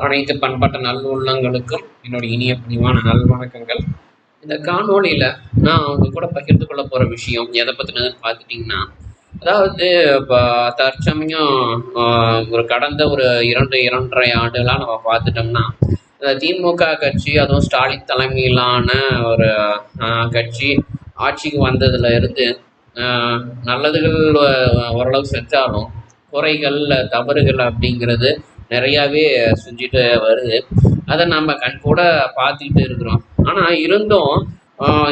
அனைத்து பண்பட்ட நல்லுள்ளங்களுக்கும் என்னுடைய இனிய பணிவான நல்வணக்கங்கள் இந்த காணொளியில் நான் அவங்க கூட பகிர்ந்து கொள்ள போகிற விஷயம் எதை பற்றினதுன்னு பார்த்துட்டிங்கன்னா அதாவது இப்போ தற்சமயம் ஒரு கடந்த ஒரு இரண்டு இரண்டரை ஆண்டுகளாக நம்ம பார்த்துட்டோம்னா இந்த திமுக கட்சி அதுவும் ஸ்டாலின் தலைமையிலான ஒரு கட்சி ஆட்சிக்கு வந்ததுல இருந்து நல்லதுகள் ஓரளவு செஞ்சாலும் குறைகள் தவறுகள் அப்படிங்கிறது நிறையாவே செஞ்சுட்டு வருது. அதை நம்ம கண் கூட பார்த்துக்கிட்டு இருக்கிறோம். ஆனால் இருந்தும்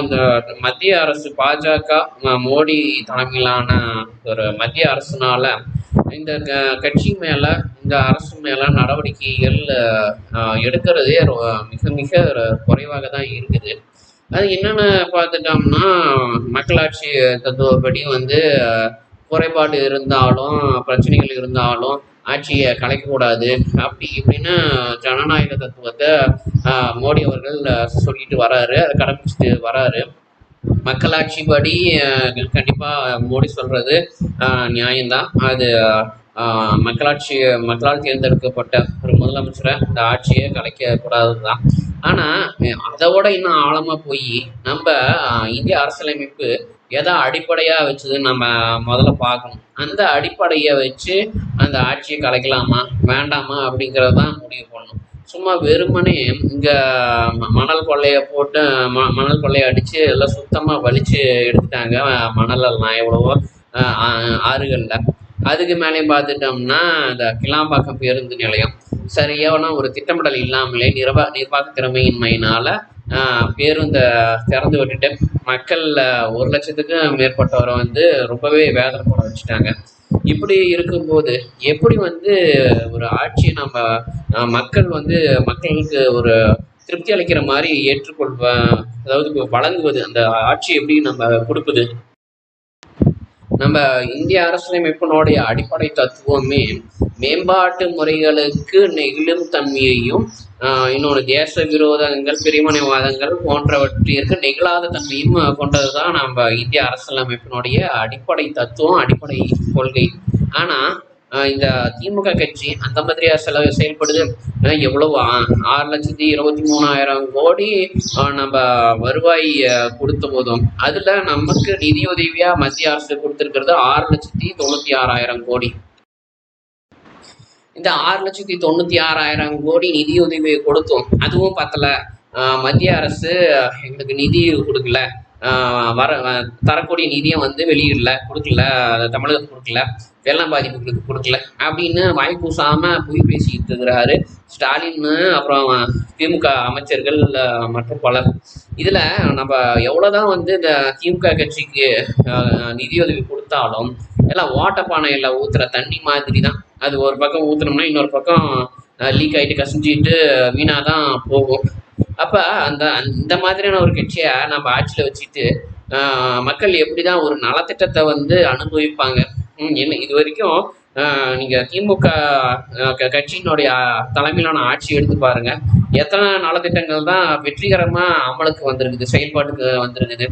இந்த மத்திய அரசு பாஜக மோடி தலைமையிலான ஒரு மத்திய அரசுனால இந்த க- கட்சி மேலே இந்த அரசு மேலே நடவடிக்கைகள் எடுக்கிறதே மிக மிக குறைவாக தான் இருக்குது. அது என்னென்னு பார்த்துட்டோம்னா மக்களாட்சி தத்துவப்படி வந்து குறைபாடு இருந்தாலும் பிரச்சனைகள் இருந்தாலும் ஆட்சியை கலைக்கக்கூடாது. அப்படி இப்படின்னு ஜனநாயக தத்துவத்தை மோடி அவர்கள் சொல்லிட்டு வராரு. அதை கடைபிடிச்சிட்டு வராரு. மக்களாட்சி படி கண்டிப்பாக மோடி சொல்கிறது நியாயம்தான். அது மக்களாட்சி மக்களால் தேர்ந்தெடுக்கப்பட்ட ஒரு முதலமைச்சரை இந்த ஆட்சியை கலைக்க கூடாதுதான் ஆனால் அதை விட இன்னும் ஆழமாக போய் நம்ம இந்திய அரசியலமைப்பு எதை அடிப்படையாக வச்சதுன்னு நம்ம முதல்ல பார்க்கணும். அந்த அடிப்படையை வச்சு அந்த ஆட்சியை கலைக்கலாமா வேண்டாமா அப்படிங்கிறது தான் முடிவு பண்ணணும். சும்மா வெறுமனே இங்கே ம- மணல் கொள்ளையை போட்டு ம மணல் கொள்ளையை அடித்து எல்லாம் சுத்தமாக வலித்து எடுத்துட்டாங்க மணலெல்லாம் எவ்வளவோ ஆறுகளில். அதுக்கு மேலேயும் பார்த்துட்டோம்னா இந்த கிளாம்பாக்கம் பேருந்து நிலையம் சரியான ஒரு திட்டமிடல் இல்லாமலே நிர்வா நிர்வாக திறமையின்மையினால் பேருந்தை திறந்து விட்டுட்டு மக்கள் ஒரு லட்சத்துக்கும் மேற்பட்டவரை வந்து ரொம்பவே வேதனை போட வச்சுட்டாங்க. இப்படி இருக்கும்போது எப்படி வந்து ஒரு ஆட்சியை நம்ம மக்கள் வந்து மக்களுக்கு ஒரு திருப்தி அளிக்கிற மாதிரி ஏற்றுக்கொள்வ அதாவது வழங்குவது அந்த ஆட்சி எப்படி நம்ம கொடுப்பது நம்ம இந்திய அரசியலமைப்பினுடைய அடிப்படை தத்துவமே மேம்பாட்டு முறைகளுக்கு நெகிழும் தன்மையையும் இன்னொரு தேச விரோதங்கள் பிரிவினைவாதங்கள் போன்றவற்றிற்கு நிகழாத தன்மையும் கொண்டதுதான் நம்ம இந்திய அரசியலமைப்பினுடைய அடிப்படை தத்துவம் அடிப்படை கொள்கை. ஆனா ஆஹ் இந்த திமுக கட்சி அந்த மாதிரியா செலவு செயல்படுது? எவ்வளவு? ஆறு லட்சத்தி இருபத்தி மூணாயிரம் கோடி நம்ம வருவாய் கொடுத்த போதும். அதுல நமக்கு நிதியுதவியா மத்திய அரசு கொடுத்திருக்கிறது ஆறு லட்சத்தி தொண்ணூத்தி ஆறாயிரம் கோடி. இந்த ஆறு லட்சத்தி தொண்ணூத்தி ஆறாயிரம் கோடி நிதியுதவியை கொடுத்தோம் அதுவும் பத்தல. மத்திய அரசு எங்களுக்கு நிதி கொடுக்கல. வர தரக்கூடிய நிதியை வந்து வெளியிடல கொடுக்கல தமிழகம் கொடுக்கல வெள்ளம் பாதிப்புகளுக்கு கொடுக்கல அப்படின்னு வாய் கூசாம பொய் பேசிட்டு இருக்கிறாரு. ஸ்டாலின் அப்புறம் திமுக அமைச்சர்கள் மற்றும் பலர். இதுல நம்ம எவ்வளவுதான் வந்து இந்த திமுக கட்சிக்கு நிதியுதவி கொடுத்தாலும் எல்லாம் ஓட்டப்பானையில ஊத்துற தண்ணி மாதிரி தான் அது ஒரு பக்கம் ஊற்றுனோம்னா இன்னொரு பக்கம் லீக் ஆயிட்டு கசிஞ்சிட்டு வீணாக தான் போகும். அப்போ அந்த இந்த மாதிரியான ஒரு கட்சியை நம்ம ஆட்சியில் வச்சுட்டு மக்கள் எப்படி தான் ஒரு நலத்திட்டத்தை வந்து அனுபவிப்பாங்க? என்ன இது வரைக்கும் நீங்கள் திமுக க- கட்சியினுடைய தலைமையிலான ஆட்சி எடுத்து பாருங்கள் எத்தனை நலத்திட்டங்கள் தான் வெற்றிகரமாக அமலுக்கு வந்திருக்குது செயல்பாட்டுக்கு வந்திருக்குது.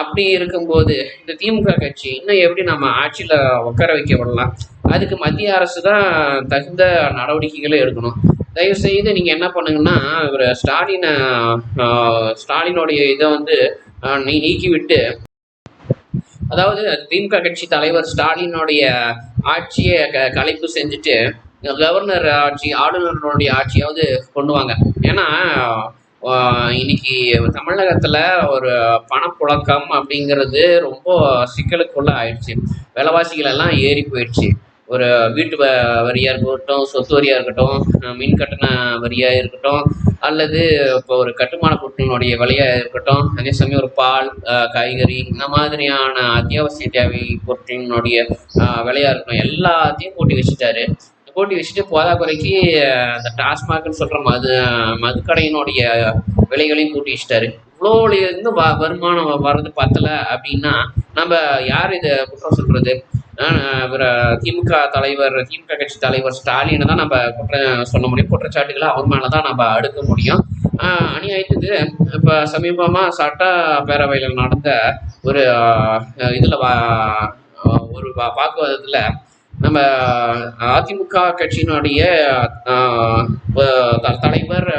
அப்படி இருக்கும்போது இந்த திமுக கட்சி இன்னும் எப்படி நம்ம ஆட்சியில் உட்கார வைக்க விடலாம்? அதுக்கு மத்திய அரசு தான் தகுந்த நடவடிக்கைகளை எடுக்கணும். தயவு செய்து நீங்கள் என்ன பண்ணுங்கன்னா இவர் ஸ்டாலினை ஸ்டாலினுடைய இதை வந்து நீ நீக்கிவிட்டு அதாவது திமுக கட்சி தலைவர் ஸ்டாலினுடைய ஆட்சியை க கலைப்பு செஞ்சுட்டு கவர்னர் ஆட்சி ஆளுநருடைய ஆட்சியாவது கொண்டு வாங்க. ஏன்னா இன்னைக்கு தமிழகத்தில் ஒரு பணப்புழக்கம் அப்படிங்கிறது ரொம்ப சிக்கலுக்குள்ள ஆயிடுச்சு. விலைவாசிகள் எல்லாம் ஏறி போயிடுச்சு. ஒரு வீட்டு வ- வரியாக இருக்கட்டும் சொத்து வரியாக இருக்கட்டும் மின் கட்டண வரியாக இருக்கட்டும் அல்லது இப்போ ஒரு கட்டுமான பொருட்களினுடைய விலையாக இருக்கட்டும் அதே சமயம் ஒரு பால் காய்கறி இந்த மாதிரியான அத்தியாவசிய தேவை பொருட்களினுடைய விலையாக இருக்கட்டும் எல்லாத்தையும் கூட்டி வச்சுட்டாரு. கூட்டி வச்சுட்டு போதாக்குறைக்கு அந்த டாஸ்மாக்னு சொல்கிற மது மதுக்கடையினுடைய விலைகளையும் கூட்டி வச்சுட்டாரு. இவ்வளோலேருந்து வ வருமானம் வர்றது பத்தல அப்படின்னா நம்ம யார் இதை குற்றம் சொல்கிறது ஆஹ் திமுக தலைவர் திமுக கட்சி தலைவர் ஸ்டாலினை தான் நம்ம குற்றம் சொல்ல முடியும். குற்றச்சாட்டுகளை அவர் மேலே தான் நம்ம அடுக்க முடியும். அநியாயத்துக்கு இப்போ சமீபமாக சட்டப்பேரவையில் நடந்த ஒரு இதில் வா ஒரு வாக்குவாதத்தில் நம்ம அதிமுக கட்சியினுடைய த- தலைவர்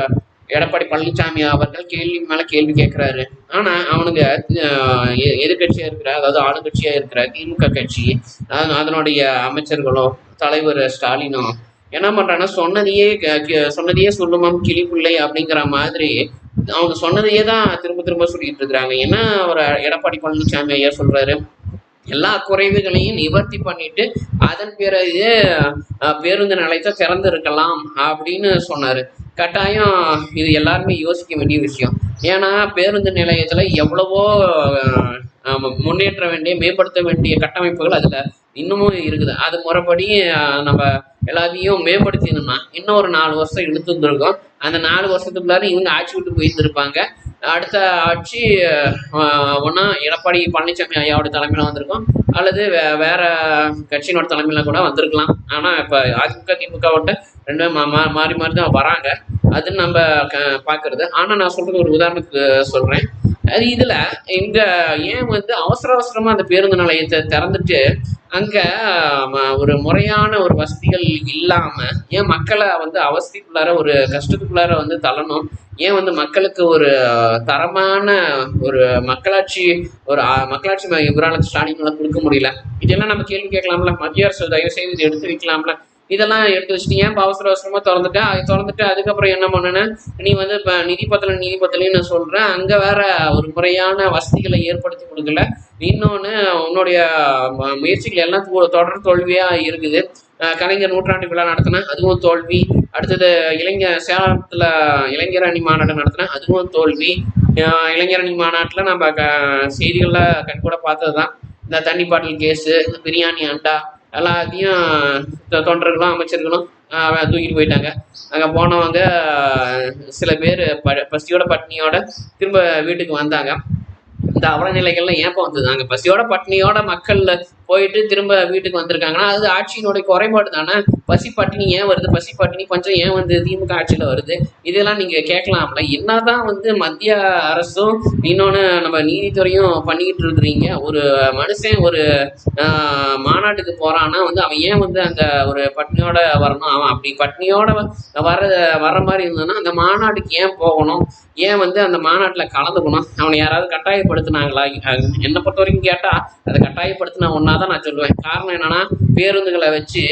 எடப்பாடி பழனிசாமி அவர்கள் கேள்வி மேல கேள்வி கேட்கிறாரு ஆனா அவனுங்க ஆஹ், எ- இருக்கிற அதாவது ஆளுங்கட்சியா இருக்கிற திமுக கட்சி அதனுடைய அமைச்சர்களும் தலைவர் ஸ்டாலினும் என்ன பண்றாங்கன்னா சொன்னதையே சொன்னதையே சொல்லுமாம் கிளிப்பிள்ளை அப்படிங்கிற மாதிரி அவங்க சொன்னதையே தான் திரும்ப திரும்ப சொல்லிட்டு இருக்கிறாங்க. என்ன அவர் எடப்பாடி பழனிசாமி ஐயா சொல்றாரு? எல்லா குறைவுகளையும் நிவர்த்தி பண்ணிட்டு அதன் பிறகு பேருந்து நிலையத்தை திறந்திருக்கலாம் அப்படின்னு சொன்னாரு. கட்டாயம் இது எல்லாருமே யோசிக்க வேண்டிய விஷயம். ஏன்னா பேருந்து நிலையத்துல எவ்வளவோ முன்னேற்ற வேண்டிய மேம்படுத்த வேண்டிய கட்டமைப்புகள் அதில் இன்னமும் இருக்குது. அது முறைப்படி நம்ம எல்லாத்தையும் மேம்படுத்தினோம்னா இன்னும் ஒரு நாலு வருஷம் இழுத்து இருந்திருக்கும் அந்த நாலு வருஷத்துக்குள்ளார இவங்க ஆட்சி விட்டு போயிருந்திருப்பாங்க. அடுத்த ஆட்சி ஒன்றா எடப்பாடி பழனிசாமி ஐயாவோட தலைமையில் வந்திருக்கும். அல்லது வே வேற கட்சியினோட தலைமையில் கூட வந்திருக்கலாம். ஆனால் இப்போ அதிமுக திமுகவோட ரெண்டு மா- மா- மாறி மாறி தான் வராங்க. அது நம்ம க- பார்க்கறது. ஆனால் நான் சொல்கிறது ஒரு உதாரணத்துக்கு சொல்கிறேன் அது இதில் இங்கே ஏன் வந்து அவசர அவசரமாக அந்த பேருந்து நிலையத்தை திறந்துட்டு அங்கே ஒரு முறையான ஒரு வசதிகள் இல்லாமல் ஏன் மக்களை வந்து அவஸ்திக்குள்ளார ஒரு கஷ்டத்துக்குள்ளார வந்து தள்ளணும்? ஏன் வந்து மக்களுக்கு ஒரு தரமான ஒரு மக்களாட்சி ஒரு மக்களாட்சி இவரால் இவரால கொடுக்க முடியல? இதெல்லாம் நம்ம கேள்வி கேட்கலாம்ல. மத்திய அரசு தயவு செய்து இதை எடுத்து வைக்கலாம்ல. இதெல்லாம் எடுத்து வச்சுட்டு ஏன் அவசர அவசரமாக திறந்துட்டேன் அது திறந்துட்டு அதுக்கப்புறம் என்ன பண்ணுன? நீ வந்து இப்போ நிதி பத்தல நிதி பற்றலையும் நான் சொல்கிறேன் அங்கே வேற ஒரு முறையான வசதிகளை ஏற்படுத்தி கொடுக்கல. இன்னொன்று உன்னுடைய முயற்சிகள் எல்லாம் தொடர் தோல்வியாக இருக்குது. கலைஞர் நூற்றாண்டு விழா நடத்தினேன் அதுவும் தோல்வி. அடுத்தது இளைஞர் சேலத்தில் இளைஞர் அணி மாநாடு நடத்தின அதுவும் தோல்வி. இளைஞர் அணி மாநாட்டில் நம்ம க செய்திகளில் கண்கூட பார்த்ததுதான். இந்த தண்ணி பாட்டில் கேஸு பிரியாணி அண்டா எல்லாத்தையும் தொ- தொண்டர்களும் அமைச்சர்களும் தூக்கிட்டு போயிட்டாங்க. அங்கே போனவங்க சில பேர் ப பசியோட பட்னியோட திரும்ப வீட்டுக்கு வந்தாங்க. இந்த அவலநிலைகள்லாம் ஏப்ப வந்தது? அங்கே பசியோட பட்டினியோட மக்கள் போயிட்டு திரும்ப வீட்டுக்கு வந்திருக்காங்கன்னா அது ஆட்சியினுடைய குறைபாடு தானே? பசி பட்டினி ஏன் வருது? பசி பட்டினி கொஞ்சம் ஏன் வந்து திமுக ஆட்சியில் வருது? இதெல்லாம் நீங்கள் கேட்கலாம்ல. என்னதான் வந்து மத்திய அரசும் இன்னொன்று நம்ம நீதித்துறையும் பண்ணிக்கிட்டு இருக்கிறீங்க. ஒரு மனுஷன் ஒரு மாநாட்டுக்கு போறான்னா வந்து அவன் ஏன் வந்து அந்த ஒரு பட்னியோட வரணும்? அவன் அப்படி பட்னியோட வர வர மாதிரி இருந்தானா அந்த மாநாட்டுக்கு ஏன் போகணும்? ஏன் வந்து அந்த மாநாட்டில் கலந்துக்கணும்? அவனை யாராவது கட்டாயப்படுத்தினாங்களா என்னை பொறுத்த வரைக்கும் கேட்டால் அதை கட்டாயப்படுத்தின ஒன்றா தான் நான் சொல்லுவேன். காரணம் என்னன்னா பேருந்துகளை வச்சு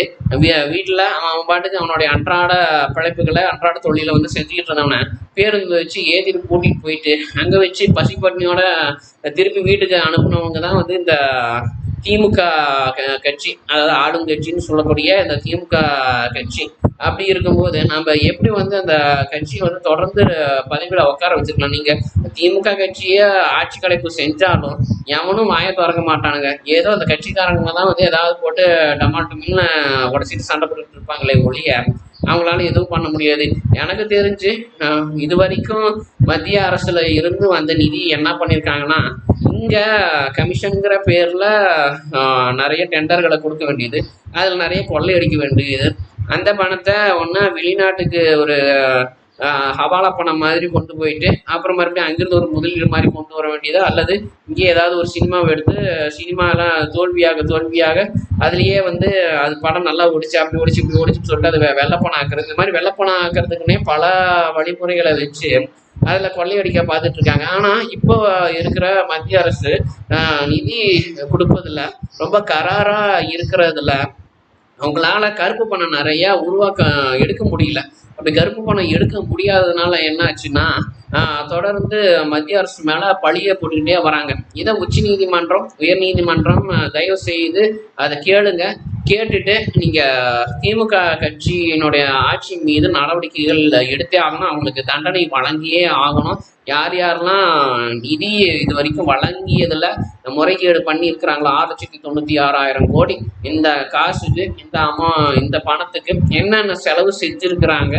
வீட்டில் அவன் அவன் பாட்டுக்கு அவனுடைய அன்றாட பிழைப்புகளை அன்றாட தொழிலை வந்து செஞ்சுக்கிட்டு இருந்தவனை பேருந்து வச்சு ஏற்றிட்டு கூட்டிகிட்டு போயிட்டு அங்கே வச்சு பசி திருப்பி வீட்டுக்கு அனுப்புனவங்க தான் வந்து இந்த திமுக க- கட்சி அதாவது ஆளும் கட்சின்னு சொல்லக்கூடிய இந்த திமுக கட்சி. அப்படி இருக்கும்போது நம்ம எப்படி வந்து அந்த கட்சியை வந்து தொடர்ந்து பதவியில் உட்கார வச்சுக்கலாம்? நீங்கள் திமுக கட்சியை ஆட்சி கலைப்பு செஞ்சாலும் எவனும் வாய திறக்க மாட்டானுங்க. ஏதோ அந்த கட்சிக்காரங்க தான் வந்து ஏதாவது போட்டு டமால் உடச்சிட்டு சண்டை போட்டுட்டு இருப்பாங்களே ஒழிய அவங்களால எதுவும் பண்ண முடியாது. எனக்கு தெரிஞ்சு இது வரைக்கும் மத்திய அரசில் இருந்து வந்த நிதி என்ன பண்ணியிருக்காங்கன்னா இங்கே கமிஷனுங்கிற பேரில் நிறைய டெண்டர்களை கொடுக்க வேண்டியது. அதில் நிறைய கொள்ளையடிக்க வேண்டியது. அந்த பணத்தை ஒன்றா வெளிநாட்டுக்கு ஒரு ஹவாலா பணம் மாதிரி கொண்டு போயிட்டு அப்புறம் மறுபடியும் அங்கிருந்து ஒரு முதலீடு மாதிரி கொண்டு வர வேண்டியதோ? அல்லது இங்கே ஏதாவது ஒரு சினிமாவை எடுத்து சினிமாலாம் தோல்வியாக தோல்வியாக அதுலேயே வந்து அது படம் நல்லா ஓடிச்சு அப்படி ஓடிச்சு இப்படி ஓடிச்சுன்னு சொல்லிட்டு அது வெள்ளப்பணம் ஆக்குறது. இந்த மாதிரி வெள்ளப்பணம் ஆக்குறதுக்குன்னே பல வழிமுறைகளை வச்சு அதில் கொள்ளையடிக்க பார்த்துட்டு இருக்காங்க. ஆனால் இப்போ இருக்கிற மத்திய அரசு நிதி கொடுப்பதில் ரொம்ப கராராக இருக்கிறதுல அவங்களால கருப்பு பணம் நிறையா உருவாக்க எடுக்க முடியல. அப்படி கருப்பு பணம் எடுக்க முடியாததுனால என்ன ஆச்சுன்னா தொடர்ந்து மத்திய அரசு மேல பழிய போட்டுக்கிட்டே வராங்க. இதை உச்ச நீதிமன்றம் உயர் நீதிமன்றம் தயவு செய்து அதை கேளுங்க. கேட்டுட்டு நீங்க திமுக கட்சியினுடைய ஆட்சி மீது நடவடிக்கைகள் எடுத்தே ஆகணும். அவங்களுக்கு தண்டனை வழங்கியே ஆகணும். யார் யாரெல்லாம் நிதி இது வரைக்கும் வழங்கியதுல முறைகேடு பண்ணி இருக்கிறாங்களோ ஆறு லட்சத்தி தொண்ணூத்தி ஆறாயிரம் கோடி இந்த காசுக்கு இந்த அம்மா இந்த பணத்துக்கு என்னென்ன செலவு செஞ்சிருக்கிறாங்க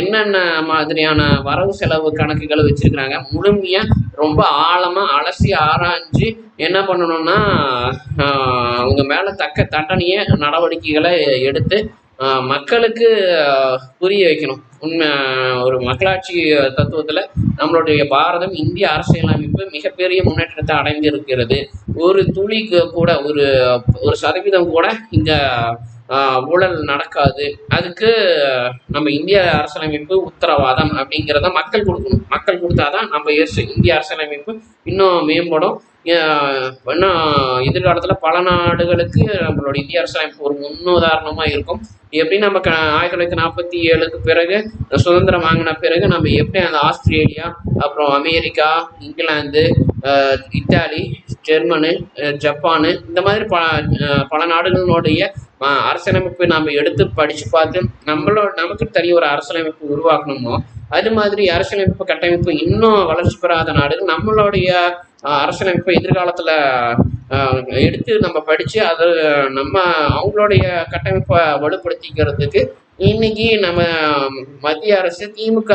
என்னென்ன மாதிரியான வரவு செலவு கணக்குகளை வச்சிருக்கிறாங்க? முழுமையா ரொம்ப ஆழமாக அலசி ஆராய்ஞ்சு என்ன பண்ணணும்னா அவங்க மேலே தக்க தண்டனைய நடவடிக்கைகளை எடுத்து மக்களுக்கு புரிய வைக்கணும். உண்மை ஒரு மக்களாட்சி தத்துவத்தில் நம்மளுடைய பாரதம் இந்திய அரசியலமைப்பு மிகப்பெரிய முன்னேற்றத்தை அடைந்திருக்கிறது. ஒரு துளிக்கு கூட ஒரு ஒரு சதவீதம் கூட இங்கே ஊழல் நடக்காது. அதுக்கு நம்ம இந்திய அரசியலமைப்பு உத்தரவாதம் அப்படிங்கிறத மக்கள் கொடுக்கணும். மக்கள் கொடுத்தாதான் நம்ம இந்திய அரசியலமைப்பு இன்னும் மேம்படும். இன்னும் எதிர்காலத்தில் பல நாடுகளுக்கு நம்மளோட இந்திய அரசியலமைப்பு ஒரு முன்னுதாரணமாக இருக்கும். எப்படி நம்ம க ஆயிரத்தி தொள்ளாயிரத்தி நாற்பத்தி ஏழுக்கு பிறகு சுதந்திரம் வாங்கின பிறகு நம்ம எப்படி அந்த ஆஸ்திரேலியா அப்புறம் America England Italy Germany Japan இந்த மாதிரி பல பல நாடுகளினுடைய அரசியலமைப்பு நாம் எடுத்து படித்து பார்த்து நம்மளோட நமக்கு தனி ஒரு அரசியலமைப்பு உருவாக்கணுமோ அது மாதிரி அரசியலமைப்பு கட்டமைப்பு இன்னும் வளர்ச்சி பெறாத நாடுகள் நம்மளுடைய அரசியலமைப்பு அரசியலமைப்பை எதிர்காலத்தில் எடுத்து நம்ம படித்து அதை நம்ம அவங்களுடைய கட்டமைப்பை வலுப்படுத்திக்கிறதுக்கு இன்னைக்கு நம்ம மத்திய அரசு திமுக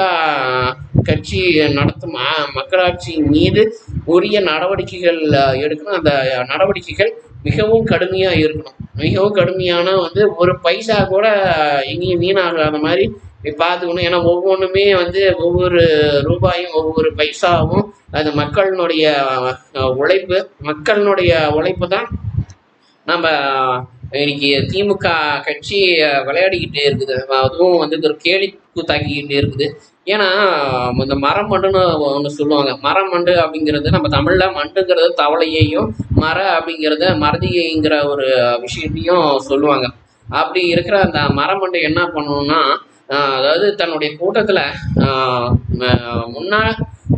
கட்சி நடத்தும் மக்களாட்சி மீது உரிய நடவடிக்கைகள் எடுக்கணும். அந்த நடவடிக்கைகள் மிகவும் கடுமையாக இருக்கணும். மிகவும் கடுமையான வந்து ஒரு பைசா கூட எங்கேயும் வீணாகாத மாதிரி பார்த்துக்கணும். ஏன்னா ஒவ்வொன்றுமே வந்து ஒவ்வொரு ரூபாயும் ஒவ்வொரு பைசாவும் அது மக்களினுடைய உழைப்பு. மக்களினுடைய உழைப்பு தான் நம்ம இன்னைக்கு திமுக கட்சி விளையாடிக்கிட்டே இருக்குது. அதுவும் வந்து ஒரு கேலி கூத்தாக்கிக்கிட்டே இருக்குது. ஏன்னா இந்த மரம் மண்டுன்னு ஒன்று சொல்லுவாங்க. மரம் மண்டு அப்படிங்கிறது நம்ம தமிழில் மண்டுங்கிறது தவளையையும் மர அப்படிங்கிறத மறதியைங்கிற ஒரு விஷயத்தையும் சொல்லுவாங்க. அப்படி இருக்கிற அந்த மரமண்டு என்ன பண்ணணும்னா அதாவது தன்னுடைய கூட்டத்தில் முன்னால்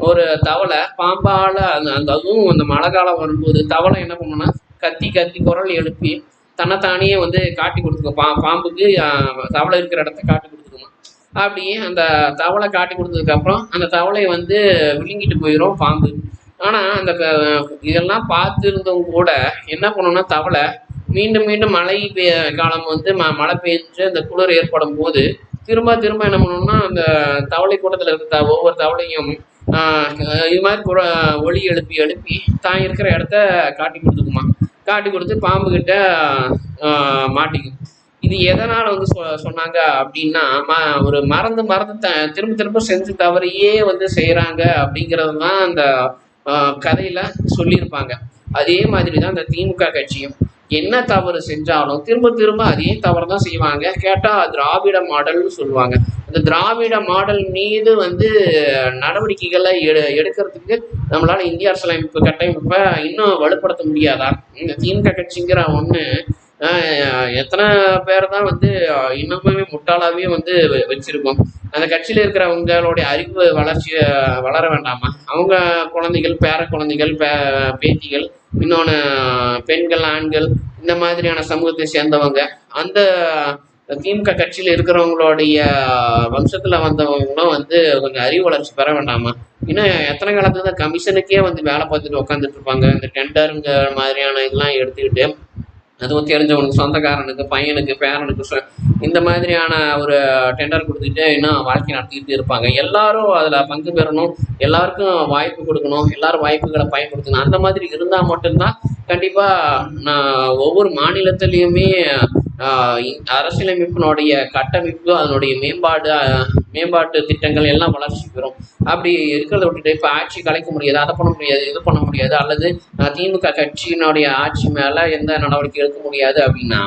ஒரு தவளை பாம்பால் அந்த அந்த அதுவும் அந்த மழை காலம் வரும்போது தவளை என்ன பண்ணுன்னா கத்தி கத்தி குரல் எழுப்பி தன்னைத்தானே வந்து காட்டி கொடுத்துக்கும் பா பாம்புக்கு தவளை இருக்கிற இடத்த காட்டி கொடுத்துக்குமா. அப்படியே அந்த தவளை காட்டி கொடுத்ததுக்கப்புறம் அந்த தவளையை வந்து விழுங்கிட்டு போயிடும் பாம்பு. ஆனால் அந்த இதெல்லாம் பார்த்துருந்தவங்க கூட என்ன பண்ணணும்னா தவளை மீண்டும் மீண்டும் மழை பெய்ய காலம் வந்து ம மழை பெஞ்சு அந்த குளிர் ஏற்படும் போது திரும்ப திரும்ப என்ன பண்ணணும்னா அந்த தவளை கூட்டத்தில் இருக்க ஒவ்வொரு தவளையும் இது மாதிரி ஒளி எழுப்பி எழுப்பி தான் இருக்கிற இடத்த காட்டி கொடுத்துக்குமா. காட்டி கொடுத்து பாம்பு கிட்ட மாட்டிக்கும். இது எதனால் வந்து சொ சொன்னாங்க அப்படின்னா ம ஒரு மறந்து மறந்து த திரும்ப திரும்ப செஞ்சு தவறையே வந்து செய்கிறாங்க அப்படிங்கிறது தான் அந்த கதையில் சொல்லியிருப்பாங்க. அதே மாதிரி தான் இந்த திமுக கட்சியும். என்ன தவறு செஞ்சாலும் திரும்ப திரும்ப அதே தவறு தான் செய்வாங்க. கேட்டால் திராவிட மாடல்னு சொல்லுவாங்க. இந்த திராவிட மாடல் மீது வந்து நடவடிக்கைகளை எடு எடுக்கிறதுக்கு நம்மளால் இந்திய அரசியலமைப்பு கட்டமைப்பை இன்னும் வலுப்படுத்த முடியாதா? இந்த திமுக கட்சிங்கிற ஒன்று எத்தனை பேர் தான் வந்து அஹ், இன்னுமே முட்டாளாவே வந்து வச்சிருக்கோம். அந்த கட்சியில் இருக்கிறவங்களுடைய அறிவு வளர்ச்சி வளர வேண்டாமா? அவங்க குழந்தைகள் பேர குழந்தைகள் பே பேத்திகள் இன்னொன்று பெண்கள் ஆண்கள் இந்த மாதிரியான சமூகத்தை சேர்ந்தவங்க அந்த திமுக கட்சியில் இருக்கிறவங்களுடைய வம்சத்தில் வந்தவங்களும் வந்து கொஞ்சம் அறிவு வளர்ச்சி பெற வேண்டாமா? இன்னும் எத்தனை காலத்துல தான் கமிஷனுக்கே வந்து வேலை பார்த்துட்டு உட்காந்துட்டு இருப்பாங்க? இந்த டெண்டருங்கிற மாதிரியான இதெல்லாம் எடுத்துக்கிட்டு அதுவும் தெரிஞ்சவனுக்கு சொந்தக்காரனுக்கு பையனுக்கு பேரனுக்கு இந்த மாதிரியான ஒரு டெண்டர் கொடுத்துட்டு இன்னும் வாழ்க்கை நடத்திக்கிட்டு இருப்பாங்க. எல்லாரும் அதில் பங்கு பெறணும் எல்லாருக்கும் வாய்ப்பு கொடுக்கணும் எல்லாரும் வாய்ப்புகளை பயன்படுத்தணும். அந்த மாதிரி இருந்தால் மட்டும்தான் கண்டிப்பாக நான் ஒவ்வொரு மாநிலத்துலேயுமே அரசியலமைப்பினுடைய கட்டமைப்பு அதனுடைய மேம்பாடு மேம்பாட்டு திட்டங்கள் எல்லாம் வளர்ச்சி பெறும். அப்படி இருக்கிறத விட்டுட்டு இப்போ ஆட்சி கலைக்க முடியாது அதை பண்ண முடியாது இது பண்ண முடியாது அல்லது திமுக கட்சியினுடைய ஆட்சி மேலே எந்த நடவடிக்கை எடுக்க முடியாது அப்படின்னா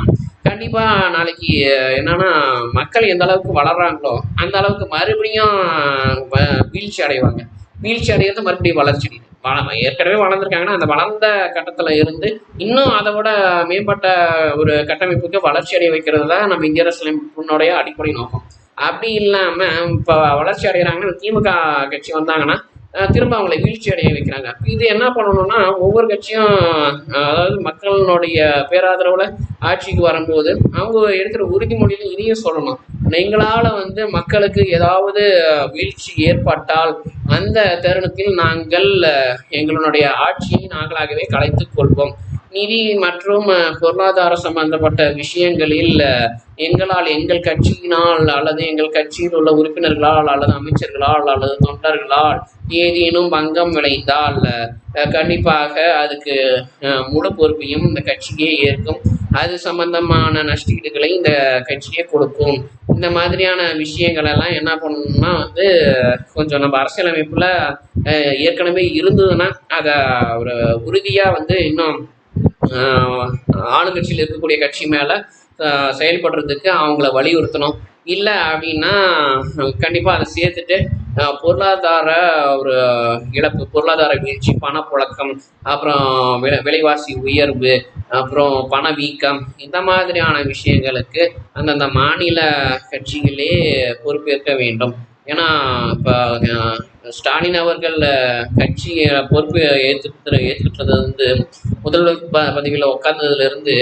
கண்டிப்பாக நாளைக்கு என்னன்னா மக்கள் எந்த அளவுக்கு வளர்கிறாங்களோ அந்த அளவுக்கு மறுபடியும் வீழ்ச்சி அடைவாங்க. வீழ்ச்சி அடைகிறது மறுபடியும் வளர்ச்சி அடையுது. வள ஏற்கனவே வளர்ந்துருக்காங்கன்னா அந்த வளர்ந்த கட்டத்தில் இருந்து இன்னும் அதை விட மேம்பட்ட ஒரு கட்டமைப்புக்கு வளர்ச்சி அடைய வைக்கிறது தான் நம்ம இந்திய அரசியலமைப்பினுடைய அடிப்படை நோக்கம். அப்படி இல்லாமல் இப்போ வளர்ச்சி அடைகிறாங்கன்னா திமுக கட்சி வந்தாங்கன்னா திரும்ப அவங்களை வீழ்ச்சி அடைய வைக்கிறாங்க. இது என்ன பண்ணணும்னா ஒவ்வொரு கட்சியும் அதாவது மக்களினுடைய பேராதரவில் ஆட்சிக்கு வரும்போது அவங்க எடுக்கிற உறுதிமொழியில இதையும் சொல்லணும். எங்களால் வந்து மக்களுக்கு ஏதாவது வீழ்ச்சி ஏற்பட்டால் அந்த தருணத்தில் நாங்கள் எங்களுடைய ஆட்சியை நாங்களாகவே கலைத்துக் கொள்வோம். நிதி மற்றும் பொருளாதார சம்பந்தப்பட்ட விஷயங்களில் எங்களால் எங்கள் கட்சியினால் அல்லது எங்கள் கட்சியில் உள்ள உறுப்பினர்களால் அல்லது அமைச்சர்களால் அல்லது தொண்டர்களால் ஏதேனும் பங்கம் விளைந்தால் கண்டிப்பாக அதுக்கு முழு பொறுப்பையும் இந்த கட்சியே ஏற்கும். அது சம்பந்தமான நஷ்டீடுகளை இந்த கட்சியே கொடுக்கும். இந்த மாதிரியான விஷயங்கள் எல்லாம் என்ன பண்ணணும்னா வந்து கொஞ்சம் நம்ம அரசியலமைப்பில் ஏற்கனவே இருந்ததுன்னா அதை ஒரு உறுதியாக வந்து இன்னும் ஆளுங்கட்சியில் இருக்கக்கூடிய கட்சி மேலே செயல்படுறதுக்கு அவங்கள வலியுறுத்தணும். இல்லை அப்படின்னா கண்டிப்பாக அதை சேர்த்துட்டு பொருளாதார ஒரு இழப்பு பொருளாதார வீழ்ச்சி பணப்புழக்கம் அப்புறம் விலை விலைவாசி உயர்வு அப்புறம் பணவீக்கம் இந்த மாதிரியான விஷயங்களுக்கு அந்தந்த மாநில கட்சிகளே பொறுப்பேற்க வேண்டும். ஏன்னா இப்போ ஸ்டாலின் அவர்கள் கட்சி பொறுப்பு ஏற்றுக்கிட்டு ஏற்றுக்கிட்டது வந்து முதல்வர் ப பதவியில் உட்கார்ந்ததுலேருந்து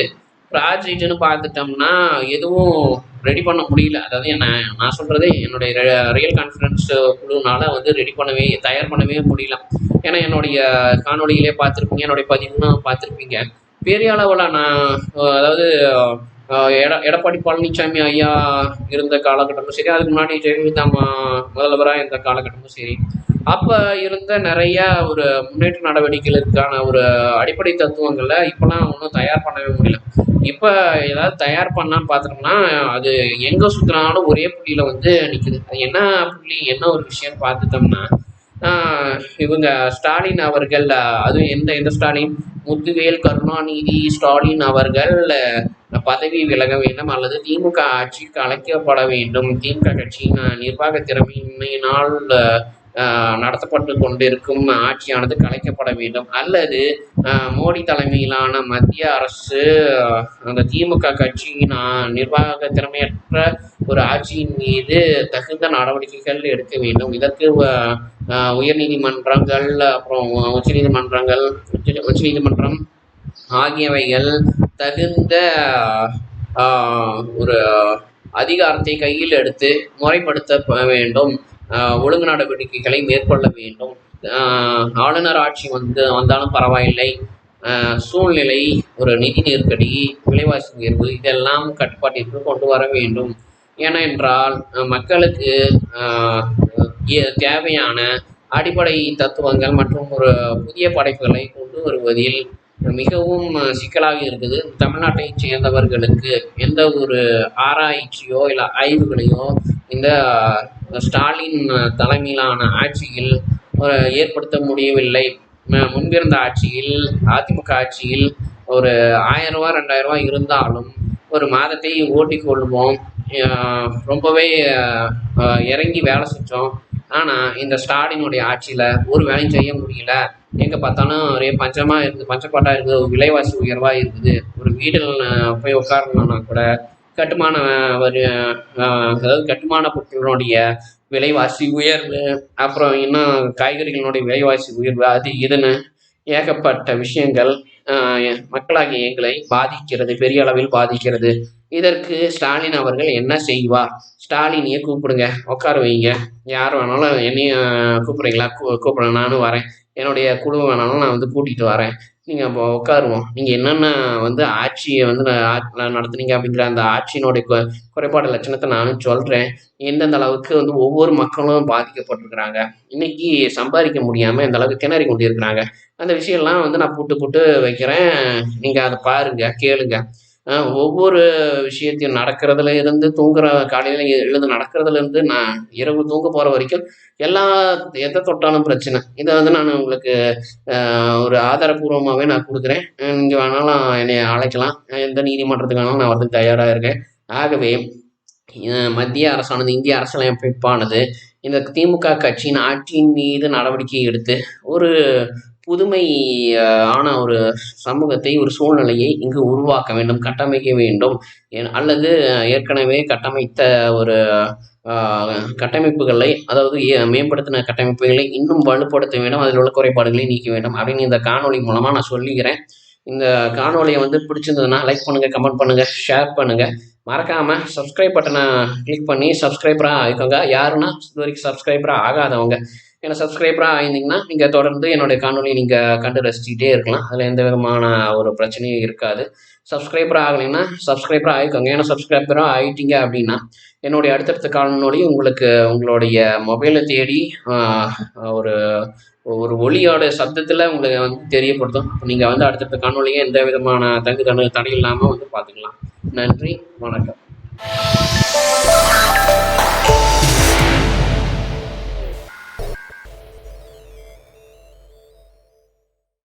ப்ராஜெக்ட்னு பார்த்துட்டோம்னா எதுவும் ரெடி பண்ண முடியல. அதாவது என்ன நான் சொல்கிறது என்னுடைய ரியல் கான்ஃபிடன்ஸ் குழுனால வந்து ரெடி பண்ணவே தயார் பண்ணவே முடியல. ஏன்னா என்னுடைய காணொலியிலே பார்த்துருப்பீங்க என்னுடைய பதிவுன்னு பார்த்துருப்பீங்க. பெரிய அளவில் நான் அதாவது எட எடப்பாடி பழனிசாமி ஐயா இருந்த காலகட்டமும் சரி அதுக்கு முன்னாடி ஜெயலலிதா ம- முதல்வராக இருந்த காலகட்டமும் சரி அப்போ இருந்த நிறைய ஒரு முன்னேற்ற நடவடிக்கைகளுக்கான ஒரு அடிப்படை தத்துவங்களை இப்போலாம் ஒன்றும் தயார் பண்ணவே முடியல. இப்போ ஏதாவது தயார் பண்ணான்னு பார்த்தோம்னா அது எங்கே சுற்றினாலும் ஒரே புள்ளியில் வந்து நிற்குது அது என்ன புள்ளி என்ன ஒரு விஷயம்னு பார்த்துட்டோம்னா இவங்க ஸ்டாலின் அவர்கள் அதுவும் எந்த எந்த ஸ்டாலின்? முத்துவேல் கருணாநிதி ஸ்டாலின் அவர்கள் பதவி விலக வேண்டும் அல்லது திமுக ஆட்சி கலைக்கப்பட வேண்டும். திமுக கட்சியின் நிர்வாக திறமையினால் நடத்தப்பட்டு கொண்டிருக்கும் ஆட்சியானது கலைக்கப்பட வேண்டும். அல்லது மோடி தலைமையிலான மத்திய அரசு அந்த திமுக கட்சியின் நிர்வாக திறமையற்ற ஒரு ஆட்சியின் மீது தகுந்த நடவடிக்கைகள் எடுக்க வேண்டும். இதற்கு உயர்நீதிமன்றங்கள் அப்புறம் உச்சநீதிமன்றங்கள் உச்ச உச்சநீதிமன்றம் ஆகியவைகள் தகுந்த ஒரு அதிகாரத்தை கையில் எடுத்து முறைப்படுத்த வேண்டும். ஒழுங்கு நடவடிக்கைகளை மேற்கொள்ள வேண்டும். ஆளுநர் ஆட்சி வந்து வந்தாலும் பரவாயில்லை. சூழ்நிலை ஒரு நிதி நெருக்கடி விலைவாசி உயர்வு இதெல்லாம் கட்டுப்பாட்டிற்கு கொண்டு வர வேண்டும். ஏனென்றால் மக்களுக்கு தேவையான அடிப்படை தத்துவங்கள் மற்றும் ஒரு புதிய படைப்புகளை கொண்டு வருவதில் மிகவும் சிக்கலாக இருக்குது. தமிழ்நாட்டை சேர்ந்தவர்களுக்கு எந்த ஒரு ஆராய்ச்சியோ இல்லை ஆய்வுகளையோ இந்த ஸ்டாலின் தலைமையிலான ஆட்சியில் ஏற்படுத்த முடியவில்லை. முன்பிருந்த ஆட்சியில் அதிமுக ஆட்சியில் ஒரு ஆயிரம் ரூபா ரெண்டாயிரம் ரூபா இருந்தாலும் ஒரு மாதத்தை ஓட்டிக் கொள்வோம். ரொம்பவே இறங்கி வேலை செஞ்சோம். ஆனால் இந்த ஸ்டாலினுடைய ஆட்சியில் ஒரு வேலையும் செய்ய முடியல. எங்கே பார்த்தாலும் ஒரே பஞ்சமாக இருக்குது பஞ்சப்பாட்டாக இருக்குது ஒரு விலைவாசி உயர்வாக இருக்குது. ஒரு வீட்டில் போய் உட்காரணும்னா கூட கட்டுமான வரி அதாவது கட்டுமான பொருட்களுடைய விலைவாசி உயர்வு அப்புறம் இன்னும் காய்கறிகளுடைய விலைவாசி உயர்வு அது இதுன்னு ஏகப்பட்ட விஷயங்கள் மக்களாகிய எங்களை பாதிக்கிறது பெரிய அளவில் பாதிக்கிறது. இதற்கு ஸ்டாலின் அவர்கள் என்ன செய்வார்? ஸ்டாலினையே கூப்பிடுங்க உட்கார வைங்க. யார் வேணாலும் என்னையும் கூப்பிடுறீங்களா? கூ கூப்பிடுங்க நானும் வரேன். என்னுடைய குழு வேணாலும் நான் வந்து கூட்டிகிட்டு வரேன். நீங்கள் அப்போ உட்காருவோம். நீங்கள் என்னென்ன வந்து ஆட்சியை வந்து நான் ஆ- நடத்துனீங்க அப்படிங்கிற அந்த ஆட்சியினுடைய கு- குறைபாடு லட்சணத்தை நானும் சொல்கிறேன் எந்தெந்த அளவுக்கு வந்து ஒவ்வொரு மக்களும் பாதிக்கப்பட்டிருக்கிறாங்க. இன்னைக்கு சம்பாதிக்க முடியாமல் எந்த அளவுக்கு திணறி கொண்டு இருக்கிறாங்க அந்த விஷயம்லாம் வந்து நான் போட்டு போட்டு வைக்கிறேன். நீங்கள் அதை பாருங்க கேளுங்க. ஒவ்வொரு விஷயத்தையும் நடக்கிறதுல இருந்து தூங்குற காலையில் எழுந்து நடக்கிறதுல இருந்து நான் இரவு தூங்க போகிற வரைக்கும் எல்லா எதை தொட்டாலும் பிரச்சனை. இதை வந்து நான் உங்களுக்கு ஒரு ஆதாரபூர்வமாகவே நான் கொடுக்குறேன். நீங்கள் வேணாலும் என்னை அழைக்கலாம். எந்த நீதிமன்றத்துக்கு வேணாலும் நான் வந்து தயாராக இருக்கேன். ஆகவே மத்திய அரசானது இந்திய அரசியலமைப்பானது இந்த திமுக கட்சியின் ஆட்சியின் மீது நடவடிக்கை எடுத்து ஒரு புதுமை ஆன ஒரு சமூகத்தை ஒரு சூழ்நிலையை இங்கு உருவாக்க வேண்டும் கட்டமைக்க வேண்டும். ஏன்- அல்லது ஏற்கனவே கட்டமைத்த ஒரு கட்டமைப்புகளை அதாவது மேம்படுத்தின கட்டமைப்புகளை இன்னும் வலுப்படுத்த வேண்டும் அதில் உள்ள குறைபாடுகளை நீக்க வேண்டும் அப்படின்னு இந்த காணொலி மூலமாக நான் சொல்லிக்கிறேன். இந்த காணொலியை வந்து பிடிச்சிருந்ததுன்னா லைக் பண்ணுங்கள் கமெண்ட் பண்ணுங்கள் ஷேர் பண்ணுங்கள் மறக்காமல் சப்ஸ்கிரைப் பட்டனை கிளிக் பண்ணி சப்ஸ்கிரைபராக ஆகிக்கோங்க யாருன்னா இது வரைக்கும் சப்ஸ்கிரைபராக ஆகாதவங்க. என்னை சப்ஸ்கிரைபராக ஆயிருந்தீங்கன்னா நீங்கள் தொடர்ந்து என்னுடைய காணொலி நீங்கள் கண்டு ரசிச்சுக்கிட்டே இருக்கலாம். அதில் எந்த விதமான ஒரு பிரச்சனையும் இருக்காது. சப்ஸ்கிரைபராக ஆகலைன்னா சப்ஸ்கிரைபராக ஆகிக்கோங்க. ஏன்னா சப்ஸ்கிரைபராக ஆகிட்டீங்க அப்படின்னா என்னுடைய அடுத்தடுத்த காணொலி உங்களுக்கு உங்களுடைய மொபைலை தேடி ஒரு ஒரு ஒளியோட சத்தத்தில் உங்களுக்கு வந்து தெரியப்படுத்தும். நீங்கள் வந்து அடுத்தடுத்த காணொலியை எந்த விதமான தங்கு தண்டு தடை இல்லாமல் வந்து பார்த்துக்கலாம். நன்றி. வணக்கம்.